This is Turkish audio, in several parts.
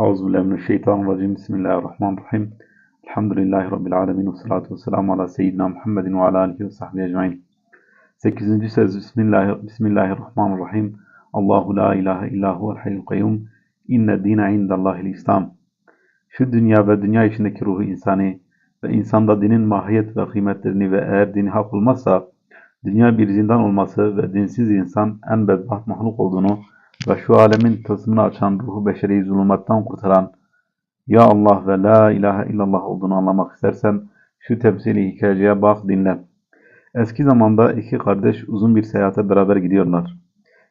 Euzubillahimineşşeytanirracim. Bismillahirrahmanirrahim. Elhamdülillahi Rabbil alemin. Ve salatu ve selamu ala seyyidina Muhammedin ve ala alihi ve sahbihi ecmain. 8. söz Bismillah, Bismillahirrahmanirrahim. Allahu la ilahe illa huvel hayyul kayyum. İnne dine indallahil İslam. Şu dünya ve dünya içindeki ruhu insani ve insanda dinin mahiyet ve kıymetlerini ve eğer dini hak olmazsa dünya bir zindan olması ve dinsiz insan en bedbaht mahluk olduğunu ve şu alemin tılsımını açan ruhu beşeri zulümattan kurtaran Ya Allah ve La ilahe illallah olduğunu anlamak istersen şu temsili hikayeye bak dinle. Eski zamanda iki kardeş uzun bir seyahate beraber gidiyorlar.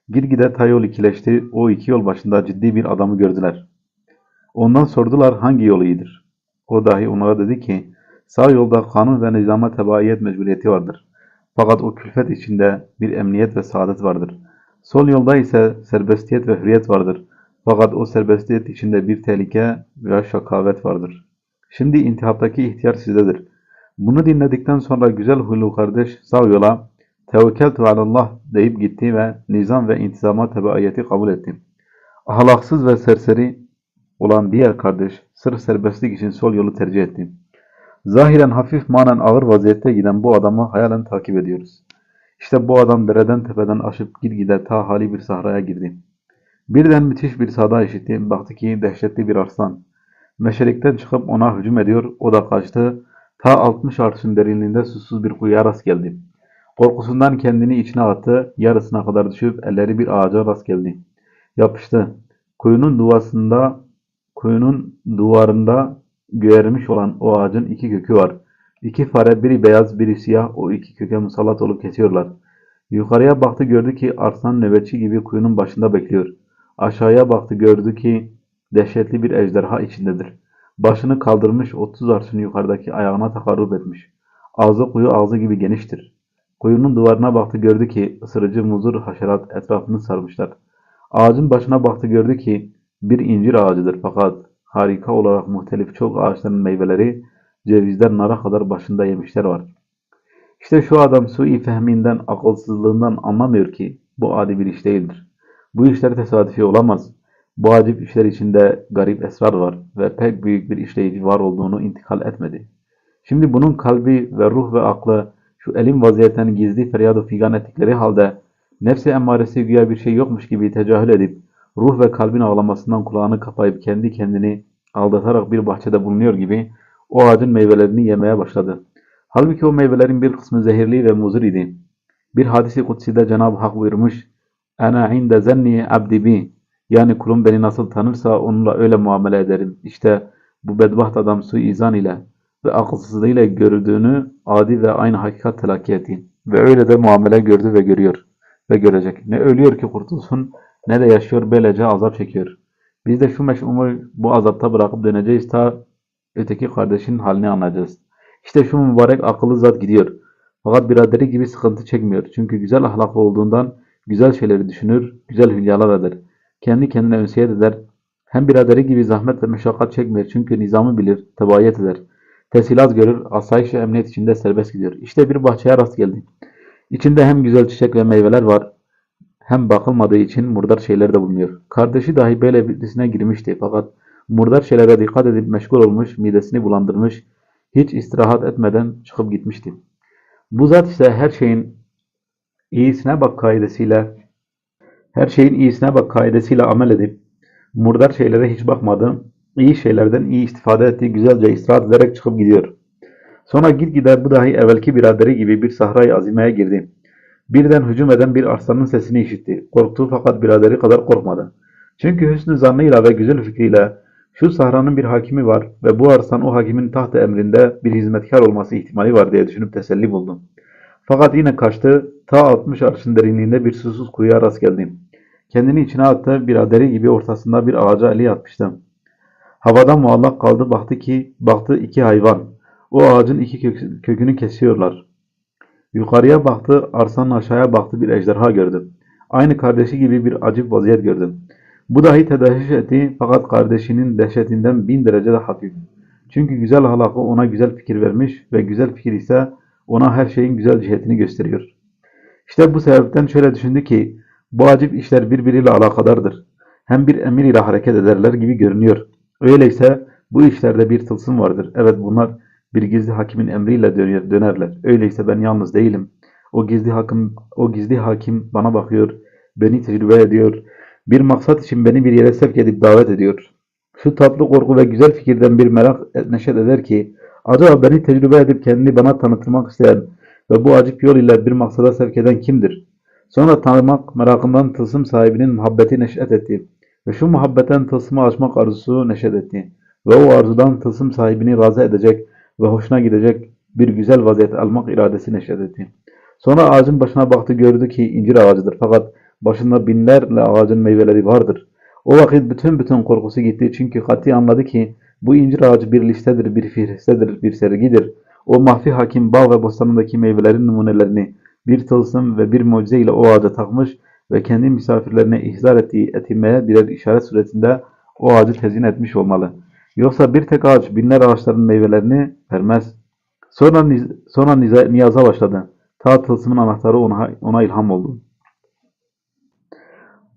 Gitgide ta yol ikileşti, o iki yol başında ciddi bir adamı gördüler. Ondan sordular hangi yol iyidir? O dahi onlara dedi ki, sağ yolda kanun ve nizama tebaiyet mecburiyeti vardır. Fakat o külfet içinde bir emniyet ve saadet vardır. Sol yolda ise serbestiyet ve hürriyet vardır. Fakat o serbestiyet içinde bir tehlike ve şakavet vardır. Şimdi intihaptaki ihtiyar sizdedir. Bunu dinledikten sonra güzel huylu kardeş sağ yola tevekkeltu alallah deyip gitti ve nizam ve intizama tebaiyeti kabul etti. Ahlaksız ve serseri olan diğer kardeş sırf serbestlik için sol yolu tercih etti. Zahiren hafif manen ağır vaziyette giden bu adamı hayalen takip ediyoruz. İşte bu adam dereden tepeden aşıp gitgide ta hali bir sahraya girdi. Birden müthiş bir sada işitti. Baktı ki dehşetli bir arslan. Meşelikten çıkıp ona hücum ediyor. O da kaçtı. Ta 60 arşın derinliğinde susuz bir kuyuya rast geldi. Korkusundan kendini içine attı. Yarısına kadar düşüp elleri bir ağaca rast geldi. Yapıştı. Kuyunun duvasında, kuyunun duvarında göğermiş olan o ağacın iki kökü var. İki fare biri beyaz biri siyah o iki köke musallat olup kesiyorlar. Yukarıya baktı gördü ki arslan nöbetçi gibi kuyunun başında bekliyor. Aşağıya baktı gördü ki dehşetli bir ejderha içindedir. Başını kaldırmış 30 arşın yukarıdaki ayağına takarrub etmiş. Ağzı kuyu ağzı gibi geniştir. Kuyunun duvarına baktı gördü ki ısırıcı muzur haşerat etrafını sarmışlar. Ağacın başına baktı gördü ki bir incir ağacıdır fakat harika olarak muhtelif çok ağaçların meyveleri cevizden nara kadar başında yemişler var. İşte şu adam sui fehminden, akılsızlığından anlamıyor ki bu adi bir iş değildir. Bu işler tesadüfi olamaz. Bu acip işler içinde garip esrar var ve pek büyük bir işleyici var olduğunu intikal etmedi. Şimdi bunun kalbi ve ruh ve aklı şu elim vaziyetten gizli feryat figan ettikleri halde nefsi emmaresi güya bir şey yokmuş gibi tecahül edip ruh ve kalbin ağlamasından kulağını kapayıp kendi kendini aldatarak bir bahçede bulunuyor gibi o ağacın meyvelerini yemeye başladı. Halbuki o meyvelerin bir kısmı zehirli ve muzur idi. Bir hadisi kutside Cenab-ı Hak buyurmuş, Ana inde zenni abdi bi. Yani kulum beni nasıl tanırsa onunla öyle muamele ederim. İşte bu bedbaht adam su izan ile ve akılsızlığıyla gördüğünü adi ve aynı hakikat telakki etti. Ve öyle de muamele gördü ve görüyor ve görecek. Ne ölüyor ki kurtulsun ne de yaşıyor böylece azap çekiyor. Biz de şu meşhumu bu azapta bırakıp döneceğiz ta öteki kardeşin halini anlayacağız. İşte şu mübarek akıllı zat gidiyor. Fakat biraderi gibi sıkıntı çekmiyor. Çünkü güzel ahlaklı olduğundan güzel şeyleri düşünür, güzel hülyalar eder. Kendi kendine ünsiyet eder. Hem biraderi gibi zahmet ve meşakkat çekmiyor. Çünkü nizamı bilir, tebayet eder. Tesilat görür, asayiş ve emniyet içinde serbest gidiyor. İşte bir bahçeye rast geldi. İçinde hem güzel çiçek ve meyveler var, hem bakılmadığı için murdar şeyler de bulunuyor. Kardeşi dahi böyle birisine girmişti fakat murdar şeylere dikkat edip meşgul olmuş, midesini bulandırmış, hiç istirahat etmeden çıkıp gitmişti. Bu zat ise her şeyin iyisine bak kaidesiyle her şeyin iyisine bak kaidesiyle amel edip murdar şeylere hiç bakmadı, iyi şeylerden iyi istifade ettiği güzelce istirahat ederek çıkıp gidiyor. Sonra gitgide bu dahi evvelki biraderi gibi bir sahrayı azimeye girdi. Birden hücum eden bir arslanın sesini işitti. Korktu fakat biraderi kadar korkmadı. Çünkü hüsnü zannıyla ve güzel fikriyle şu sahranın bir hakimi var ve bu arslan o hakimin taht emrinde bir hizmetkar olması ihtimali var diye düşünüp teselli buldum. Fakat yine kaçtı, ta 60 arşın derinliğinde bir susuz kuyuya rast geldim. Kendini içine attı, biraderi gibi ortasında bir ağaca eli atmıştı. Havada muallak kaldı, baktı ki, baktı iki hayvan. O ağacın iki kök, kökünü kesiyorlar. Yukarıya baktı, arsanın aşağıya baktı bir ejderha gördü. Aynı kardeşi gibi bir acip vaziyet gördü. Bu dahi tedahiş etti fakat kardeşinin dehşetinden bin derece de hafif. Çünkü güzel ahlakı ona güzel fikir vermiş ve güzel fikir ise ona her şeyin güzel cihetini gösteriyor. İşte bu sebepten şöyle düşündü ki bu acip işler birbiriyle alakadardır. Hem bir emir ile hareket ederler gibi görünüyor. Öyleyse bu işlerde bir tılsım vardır. Evet bunlar bir gizli hakimin emriyle döner, dönerler. Öyleyse ben yalnız değilim. O gizli hakim, o gizli hakim bana bakıyor, beni tecrübe ediyor. Bir maksat için beni bir yere sevk edip davet ediyor. Şu tatlı korku ve güzel fikirden bir merak neşet eder ki, acaba beni tecrübe edip kendini bana tanıtmak isteyen ve bu acip yol ile bir maksada sevk eden kimdir? Sonra tanımak merakından tılsım sahibinin muhabbeti neşet etti. Ve şu muhabbetten tılsımı açmak arzusu neşet etti. Ve o arzudan tılsım sahibini razı edecek ve hoşuna gidecek bir güzel vaziyet almak iradesi neşet etti. Sonra ağacın başına baktı gördü ki incir ağacıdır fakat başında binlerle ağacın meyveleri vardır. O vakit bütün bütün korkusu gitti çünkü kati anladı ki bu incir ağacı bir listedir, bir fihristedir, bir sergidir. O mahfi hakim bağ ve bostanındaki meyvelerin numunelerini bir tılsım ve bir mucize ile o ağaca takmış ve kendi misafirlerine ihzar ettiği etimeye birer işaret suretinde o ağacı tezyin etmiş olmalı. Yoksa bir tek ağaç binler ağaçların meyvelerini vermez. Sonra, sonra niyaza başladı. Ta tılsımın anahtarı ona, ona ilham oldu.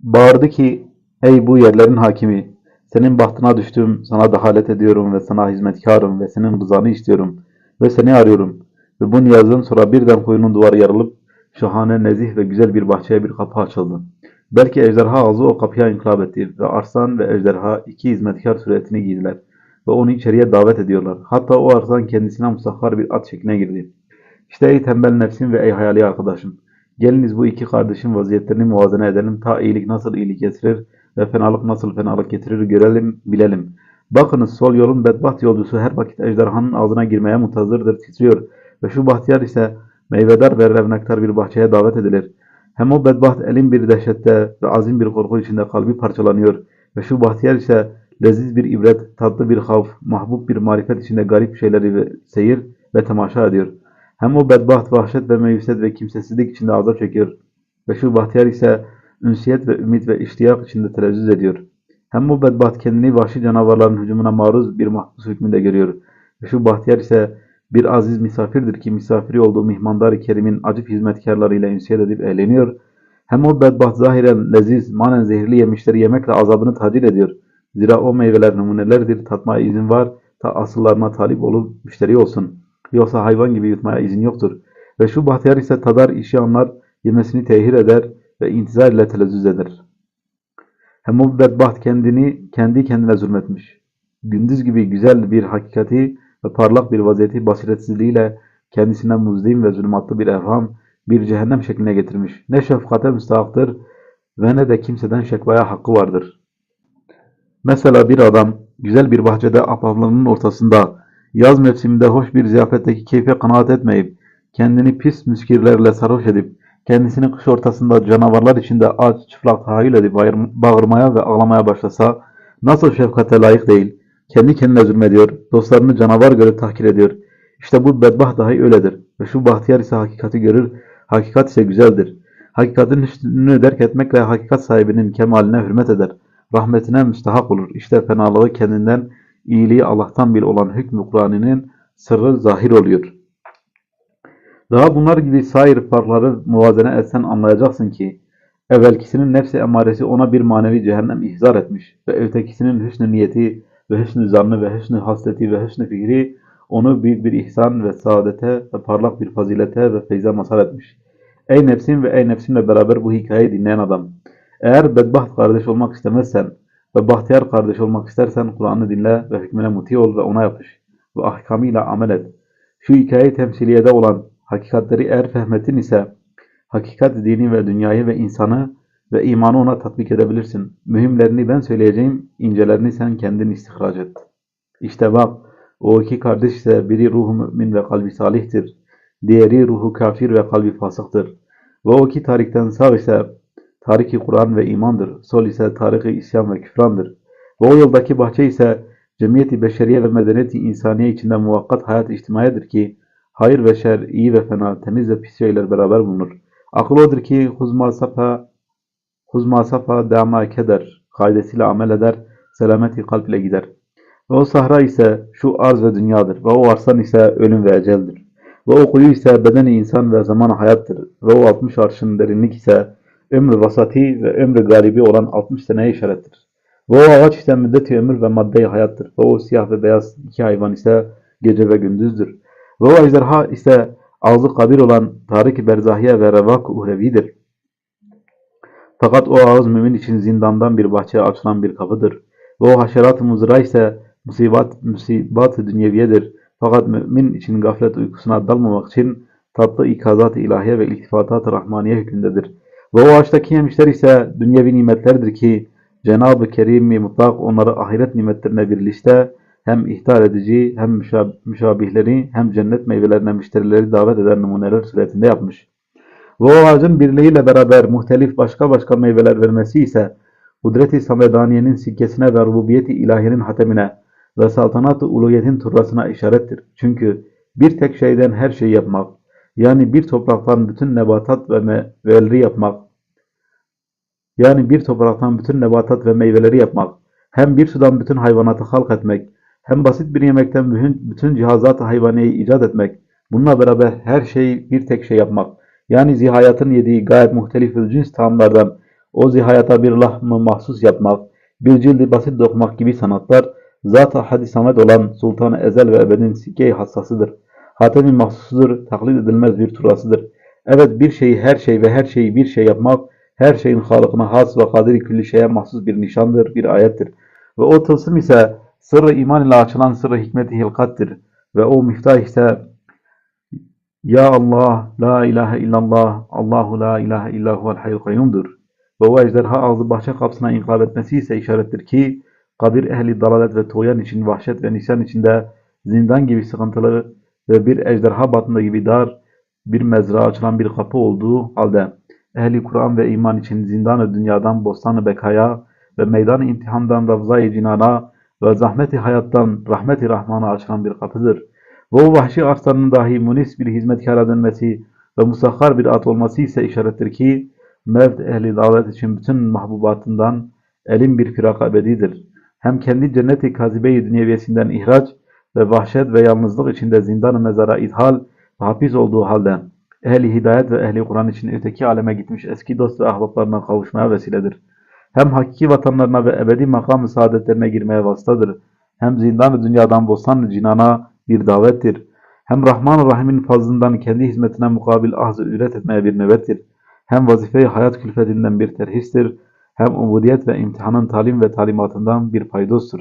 Bağırdı ki, ey bu yerlerin hakimi, senin bahtına düştüm, sana dahalet ediyorum ve sana hizmetkarım ve senin rızanı istiyorum ve seni arıyorum. Ve bu niyazdan sonra birden koyunun duvarı yarılıp, şahane, nezih ve güzel bir bahçeye bir kapı açıldı. Belki ejderha ağzı o kapıya inkılap etti ve arslan ve ejderha iki hizmetkar suretini giydiler ve onu içeriye davet ediyorlar. Hatta o arslan kendisine musahhar bir at şekline girdi. İşte ey tembel nefsim ve ey hayali arkadaşım. Geliniz bu iki kardeşin vaziyetlerini muvazene edelim. Ta iyilik nasıl iyilik getirir ve fenalık nasıl fenalık getirir görelim, bilelim. Bakınız sol yolun bedbaht yolcusu her vakit ejderhanın ağzına girmeye muntazırdır, titriyor. Ve şu bahtiyar ise meyvedar ve revnektar bir bahçeye davet edilir. Hem o bedbaht elin bir dehşette ve azim bir korku içinde kalbi parçalanıyor. Ve şu bahtiyar ise leziz bir ibret, tatlı bir havf, mahbub bir marifet içinde garip şeyleri seyir ve temaşa ediyor. Hem o bedbaht vahşet ve meyuset ve kimsesizlik içinde azap çekiyor. Ve şu bahtiyar ise ünsiyet ve ümit ve iştiyak içinde telezzüz ediyor. Hem bu bedbaht kendini vahşi canavarların hücumuna maruz bir mahpus hükmünde görüyor. Ve şu bahtiyar ise bir aziz misafirdir ki misafiri olduğu mihmandar-ı kerimin acip hizmetkarlarıyla ünsiyet edip eğleniyor. Hem o bedbaht zahiren leziz, manen zehirli yemişleri yemekle azabını tacil ediyor. Zira o meyveler numunelerdir, tatmaya izin var, ta asıllarına talip olup müşteri olsun. Yoksa hayvan gibi yutmaya izin yoktur. Ve şu bahtiyar ise tadar işi anlar, yemesini tehir eder ve intizar ile telezzüz eder. Hem o bedbaht kendini kendi kendine zulmetmiş. Gündüz gibi güzel bir hakikati ve parlak bir vaziyeti basiretsizliğiyle kendisine muzdim ve zulmatlı bir evham, bir cehennem şekline getirmiş. Ne şefkate müstahaktır ve ne de kimseden şekvaya hakkı vardır. Mesela bir adam güzel bir bahçede ahbaplarının ortasında yaz mevsiminde hoş bir ziyafetteki keyfe kanaat etmeyip kendini pis müskirlerle sarhoş edip kendisini kış ortasında canavarlar içinde aç çıplak tahayyül edip bağır- bağırmaya ve ağlamaya başlasa nasıl şefkate layık değil, kendi kendine zulmediyor, dostlarını canavar görüp tahkir ediyor. İşte bu bedbaht dahi öyledir. Ve şu bahtiyar ise hakikati görür, hakikat ise güzeldir. Hakikatin üstünlüğünü derk etmekle hakikat sahibinin kemaline hürmet eder. Rahmetine müstahak olur. İşte fenalığı kendinden, iyiliği Allah'tan bil olan hükmü Kur'an'ının sırrı zahir oluyor. Daha bunlar gibi sair farkları muvazene etsen anlayacaksın ki evvelkisinin nefsi emaresi ona bir manevi cehennem ihzar etmiş ve ötekisinin hüsnü niyeti ve hüsnü zannı ve hüsnü hasleti ve hüsnü fikri onu büyük bir ihsan ve saadete ve parlak bir fazilete ve feyze mazhar etmiş. Ey nefsim ve ey nefsimle beraber bu hikayeyi dinleyen adam! Eğer bedbaht kardeş olmak istemezsen ve bahtiyar kardeş olmak istersen Kur'an'ı dinle ve hükmüne muti ol ve ona yapış ve ahkamıyla amel et. Şu hikaye temsiliyede olan hakikatleri eğer fehmettin ise hakikat dini ve dünyayı ve insanı ve imanı ona tatbik edebilirsin. Mühimlerini ben söyleyeceğim, incelerini sen kendin istihraç et. İşte bak, o iki kardeş ise biri ruhu mümin ve kalbi salihtir. Diğeri ruhu kafir ve kalbi fasıktır. Ve o iki tarikten sağ ise tariki Kur'an ve imandır. Sol ise tariki isyan ve küfrandır. Ve o yoldaki bahçe ise cemiyeti beşeriye ve medeniyeti insaniye içinde muvakkat hayat içtimaiyedir ki hayır ve şer, iyi ve fena, temiz ve pis şeyler beraber bulunur. Akıl odur ki huzma safa, huzma safa dama keder, kaidesiyle amel eder, selameti kalp ile gider. Ve o sahra ise şu arz ve dünyadır. Ve o arsan ise ölüm ve eceldir. Ve o kuyu ise bedeni insan ve zaman hayattır. Ve o 60 arşın derinlik ise ömrü vasati ve ömrü galibi olan 60 seneye işarettir. Ve o ağaç ise müddeti ömür ve madde-i hayattır. Ve o siyah ve beyaz iki hayvan ise gece ve gündüzdür. Ve o ejderha ise ağzı kabir olan tarik-i berzahiye ve revak uhrevidir. Fakat o ağız mümin için zindandan bir bahçeye açılan bir kapıdır. Ve o haşerat-ı muzra ise musibat, musibat-ı dünyeviyedir. Fakat mümin için gaflet uykusuna dalmamak için tatlı ikazat-ı ilahiye ve iltifatat-ı rahmaniye hükündedir. Ve o ağaçtaki yemişler ise dünyevi nimetlerdir ki Cenab-ı Kerim-i Mutlak onları ahiret nimetlerine bir liste hem ihtar edici hem müşab müşabihleri hem cennet meyvelerine müşterileri davet eden numuneler suretinde yapmış. Ve o ağacın birliğiyle beraber muhtelif başka başka meyveler vermesi ise kudret-i samedaniyenin sikkesine ve rububiyet-i ilahiyenin hatemine ve saltanat-ı uluhiyetin turrasına işarettir. Çünkü bir tek şeyden her şeyi yapmak, yani bir topraktan bütün nebatat ve meyveleri yapmak, yani bir topraktan bütün nebatat ve meyveleri yapmak, hem bir sudan bütün hayvanatı halk etmek, hem basit bir yemekten bütün, cihazat-ı hayvaniyeyi icat etmek, bununla beraber her şeyi bir tek şey yapmak, yani zihayatın yediği gayet muhtelif cins taamlardan o zihayata bir lahmı mahsus yapmak, bir cildi basit dokmak gibi sanatlar, zat-ı hadis samet olan Sultan-ı Ezel ve Ebed'in sikke-i hassasıdır. Hatem-i mahsusudur, taklit edilmez bir turasıdır. Evet bir şeyi her şey ve her şeyi bir şey yapmak, her şeyin halıkına has ve kadiri külli şeye mahsus bir nişandır, bir ayettir. Ve o tılsım ise sırrı iman ile açılan sırrı hikmeti hilkattir. Ve o miftah ise Ya Allah, La ilahe illallah, Allahu la ilahe illahu vel hayyul kayyumdur. Ve o ejderha ağzı bahçe kapısına inkılap etmesi ise işarettir ki, kabir ehli dalalet ve toyan için, vahşet ve nisyan içinde zindan gibi sıkıntılı ve bir ejderha batında gibi dar bir mezra açılan bir kapı olduğu halde ehli Kur'an ve iman için zindan-ı dünyadan bostan-ı bekaya ve meydan-ı imtihandan ravza-i cinana ve zahmeti hayattan rahmeti rahmana açılan bir kapıdır. Ve o vahşi arslanın dahi munis bir hizmetkara dönmesi ve musakhar bir at olması ise işarettir ki mevd ehli davet için bütün mahbubatından elin bir firak ebedidir. Hem kendi cenneti kazibe-i dünyeviyesinden ihraç ve vahşet ve yalnızlık içinde zindan-ı mezara ithal ve hapis olduğu halde ehli hidayet ve ehli Kur'an için öteki aleme gitmiş eski dost ve ahbaplarına kavuşmaya vesiledir. Hem hakiki vatanlarına ve ebedi makam-ı saadetlerine girmeye vasıtadır. Hem zindan-ı dünyadan bostan cinana bir davettir. Hem Rahman-ı Rahim'in fazlından kendi hizmetine mukabil ahz-ı ücret etmeye bir nöbettir. Hem vazife-i hayat külfetinden bir terhistir. Hem ubudiyet ve imtihanın talim ve talimatından bir paydostur.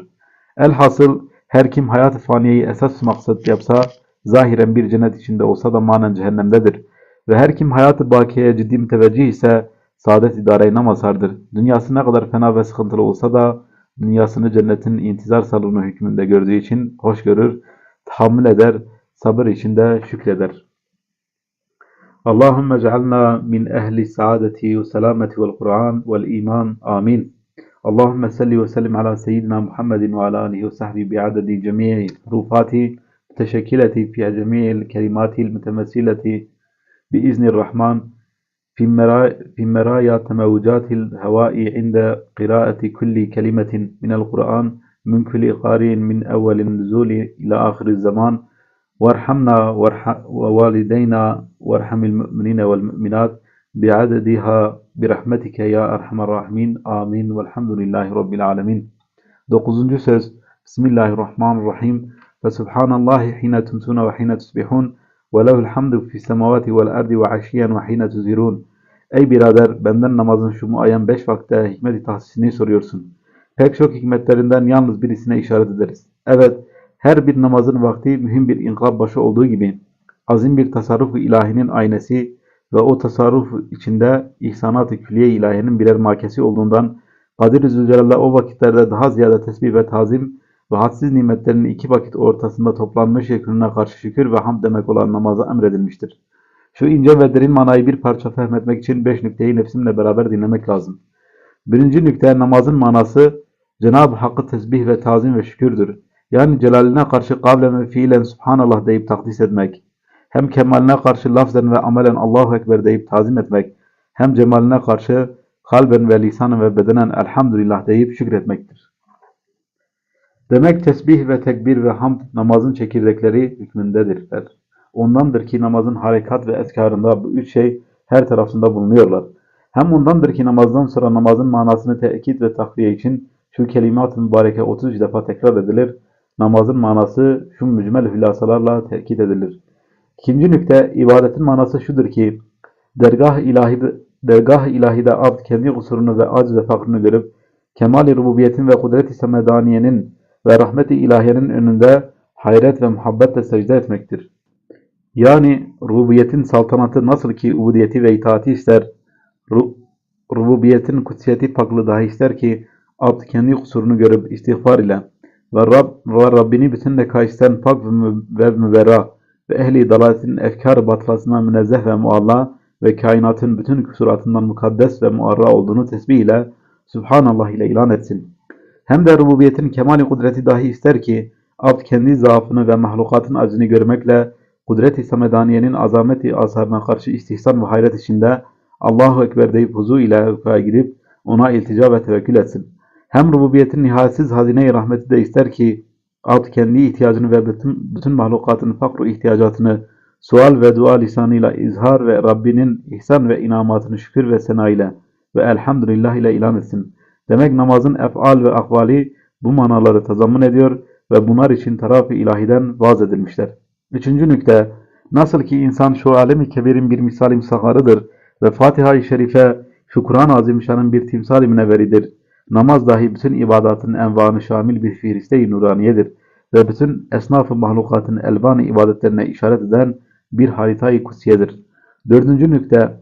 Elhasıl her kim hayat-ı faniyeyi esas maksat yapsa, zahiren bir cennet içinde olsa da manen cehennemdedir. Ve her kim hayat-ı bakiyeye ciddi müteveccih ise, saadet idareyi masardır. Dünyası ne kadar fena ve sıkıntılı olsa da, dünyasını cennetin intizar salonu hükmünde gördüğü için hoş görür, tahammül eder, sabır içinde şükreder. Allahümme cealna min ehli saadeti ve selameti vel Kur'an vel iman. Amin. اللهم صل وسلم على سيدنا محمد وعلى آله وصحبه بعدد جميع حروفاته المتشكلة في جميع الكلمات المتمثلة بإذن الرحمن في مرايا, في مرايا تموجات الهواء عند قراءة كل كلمة من القرآن من كل قارئ من أول النزول إلى آخر الزمان. وارحمنا ووالدينا وارحم المؤمنين والمؤمنات. bi'adediha birahmetike ya erhamer rahimin. Amin. Velhamdülillahi Rabbil alemin. Dokuzuncu söz. Bismillahirrahmanirrahim. Ve subhanallahi hine tumsune ve hine tusbihun. Ve lehul hamdu fi semavati vel ardi ve aşiyen ve hine tuzirun. Ey birader benden namazın şu muayyen beş vakte hikmeti tahsisini soruyorsun. Pek çok hikmetlerinden yalnız birisine işaret ederiz. Evet her bir namazın vakti mühim bir inkılap başı olduğu gibi azim bir tasarruf ilahinin aynesi ve o tasarruf içinde ihsanat-ı külliye ilahiyenin birer makesi olduğundan Kadir-i o vakitlerde daha ziyade tesbih ve tazim ve hadsiz nimetlerin iki vakit ortasında toplanmış yekününe karşı şükür ve hamd demek olan namaza emredilmiştir. Şu ince ve derin manayı bir parça fehmetmek için beş nükteyi nefsimle beraber dinlemek lazım. Birinci nükte namazın manası Cenab-ı Hakk'ı tesbih ve tazim ve şükürdür. Yani celaline karşı kavlen ve fiilen Subhanallah deyip takdis etmek hem kemaline karşı lafzen ve amelen Allahu Ekber deyip tazim etmek, hem cemaline karşı kalben ve lisanın ve bedenen elhamdülillah deyip şükretmektir. Demek tesbih ve tekbir ve hamd namazın çekirdekleri hükmündedirler. Ondandır ki namazın harekat ve eskarında bu üç şey her tarafında bulunuyorlar. Hem ondandır ki namazdan sonra namazın manasını tekit ve takviye için şu kelimat-ı mübareke 30 defa tekrar edilir. Namazın manası şu mücmel hülasalarla tekit edilir. İkinci ibadetin manası şudur ki dergah ilahi dergah ilahide abd kendi kusurunu ve aciz ve fakrını görüp kemal-i rububiyetin ve kudret-i semedaniyenin ve rahmet-i ilahiyenin önünde hayret ve muhabbetle secde etmektir. Yani rububiyetin saltanatı nasıl ki ubudiyeti ve itaati ister, ru- rububiyetin kutsiyeti paklı dahi ister ki abd kendi kusurunu görüp istiğfar ile ve, Rab, ve Rabbini bütün nekaisten pak ve müberra ve ehli dalaletin efkar batlasından münezzeh ve mualla ve kainatın bütün kusuratından mukaddes ve muarra olduğunu tesbih ile Subhanallah ile ilan etsin. Hem de rububiyetin kemali kudreti dahi ister ki abd kendi zaafını ve mahlukatın acını görmekle kudret-i samedaniyenin azameti asarına karşı istihsan ve hayret içinde Allahu Ekber deyip huzu ile hukaya gidip ona iltica ve tevekkül etsin. Hem rububiyetin nihayetsiz hazine-i rahmeti de ister ki abd kendi ihtiyacını ve bütün, bütün mahlukatın fakru ihtiyacatını sual ve dua lisanıyla izhar ve Rabbinin ihsan ve inamatını şükür ve sena ile ve elhamdülillah ile ilan etsin. Demek namazın ef'al ve akvali bu manaları tazammun ediyor ve bunlar için taraf-ı ilahiden vaz edilmişler. Üçüncü nükte, nasıl ki insan şu alemi kebirin bir misal imsaharıdır ve Fatiha-i Şerife şu Kur'an-ı Azimüşşan'ın bir timsal-i münevveridir. Namaz dahi bütün ibadatın envanı şamil bir fihriste-i nuraniyedir ve bütün esnaf-ı mahlukatın elvan-ı ibadetlerine işaret eden bir haritayı kutsiyedir. Dördüncü nükte,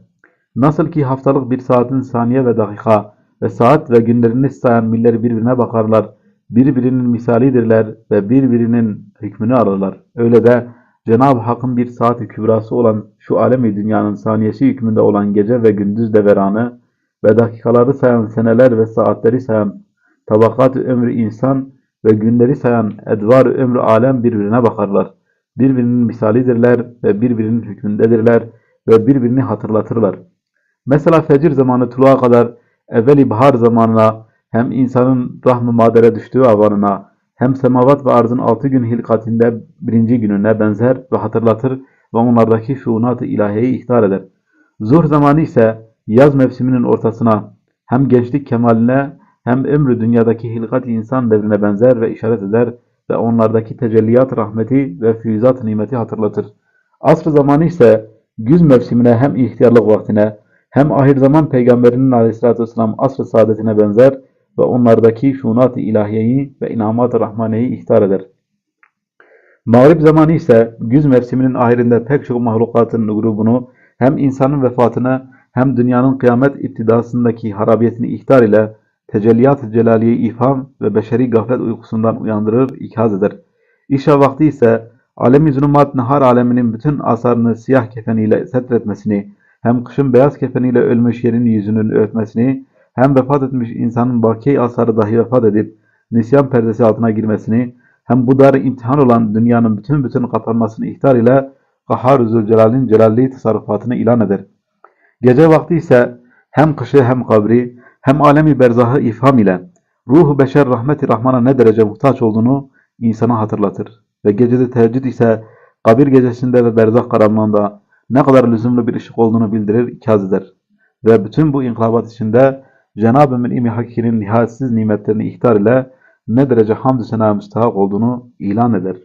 nasıl ki haftalık bir saatin saniye ve dakika ve saat ve günlerini sayan miller birbirine bakarlar, birbirinin misalidirler ve birbirinin hükmünü alırlar. Öyle de Cenab-ı Hakk'ın bir saat-i kübrası olan şu alemi dünyanın saniyesi hükmünde olan gece ve gündüz deveranı ve dakikaları sayan seneler ve saatleri sayan tabakat-ı ömrü insan ve günleri sayan edvar-ı ömrü alem birbirine bakarlar. Birbirinin misalidirler ve birbirinin hükmündedirler ve birbirini hatırlatırlar. Mesela fecir zamanı tuluğa kadar evveli bahar zamanına hem insanın rahm-ı madere düştüğü avanına hem semavat ve arzın altı gün hilkatinde birinci gününe benzer ve hatırlatır ve onlardaki şuunat-ı ilahiyeyi ihtar eder. Zuhr zamanı ise yaz mevsiminin ortasına hem gençlik kemaline hem ömrü dünyadaki hilkat-ı insan devrine benzer ve işaret eder ve onlardaki tecelliyat rahmeti ve füyüzat nimeti hatırlatır. Asr zamanı ise güz mevsimine hem ihtiyarlık vaktine hem ahir zaman peygamberinin aleyhissalatü vesselam asr-ı saadetine benzer ve onlardaki şunat-ı ilahiyeyi ve inamat-ı rahmaneyi ihtar eder. Mağrib zamanı ise güz mevsiminin ahirinde pek çok mahlukatın grubunu hem insanın vefatına hem dünyanın kıyamet iptidasındaki harabiyetini ihtar ile tecelliyat-ı celaliye ifham ve beşeri gaflet uykusundan uyandırır, ikaz eder. İşa vakti ise alem-i zulümat nehar aleminin bütün asarını siyah kefeniyle setretmesini, hem kışın beyaz kefeniyle ölmüş yerin yüzünün örtmesini, hem vefat etmiş insanın baki asarı dahi vefat edip nisyan perdesi altına girmesini, hem bu dar imtihan olan dünyanın bütün bütün kapanmasını ihtar ile Kahhar-ı Zülcelal'in celalli tasarrufatını ilan eder. Gece vakti ise hem kışı hem kabri, hem alemi berzahı ifham ile ruhu beşer rahmeti rahmana ne derece muhtaç olduğunu insana hatırlatır. Ve gecede teheccüd ise kabir gecesinde ve berzah karanlığında ne kadar lüzumlu bir ışık olduğunu bildirir, ikaz eder. Ve bütün bu inkılabat içinde Cenab-ı Mün'im-i Hakir'in nihayetsiz nimetlerini ihtar ile ne derece sena müstahak olduğunu ilan eder.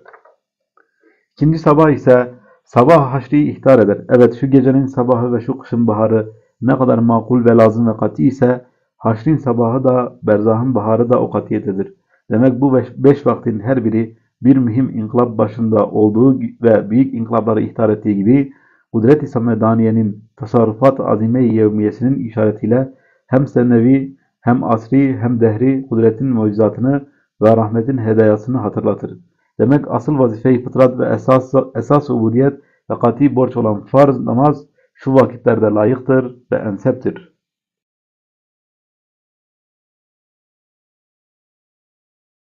İkinci sabah ise sabah haşri ihtar eder. Evet şu gecenin sabahı ve şu kışın baharı ne kadar makul ve lazım ve kat'i ise haşrin sabahı da berzahın baharı da o katiyetedir. Demek bu beş, beş vaktin her biri bir mühim inkılap başında olduğu ve büyük inkılapları ihtar ettiği gibi Kudret-i Samedaniye'nin tasarrufat azime-i yevmiyesinin işaretiyle hem senevi hem asri hem dehri kudretin mucizatını ve rahmetin hedayasını hatırlatır. Demek asıl vazife-i fıtrat ve esas, esas ubudiyet ve kati borç olan farz namaz şu vakitlerde layıktır ve enseptir.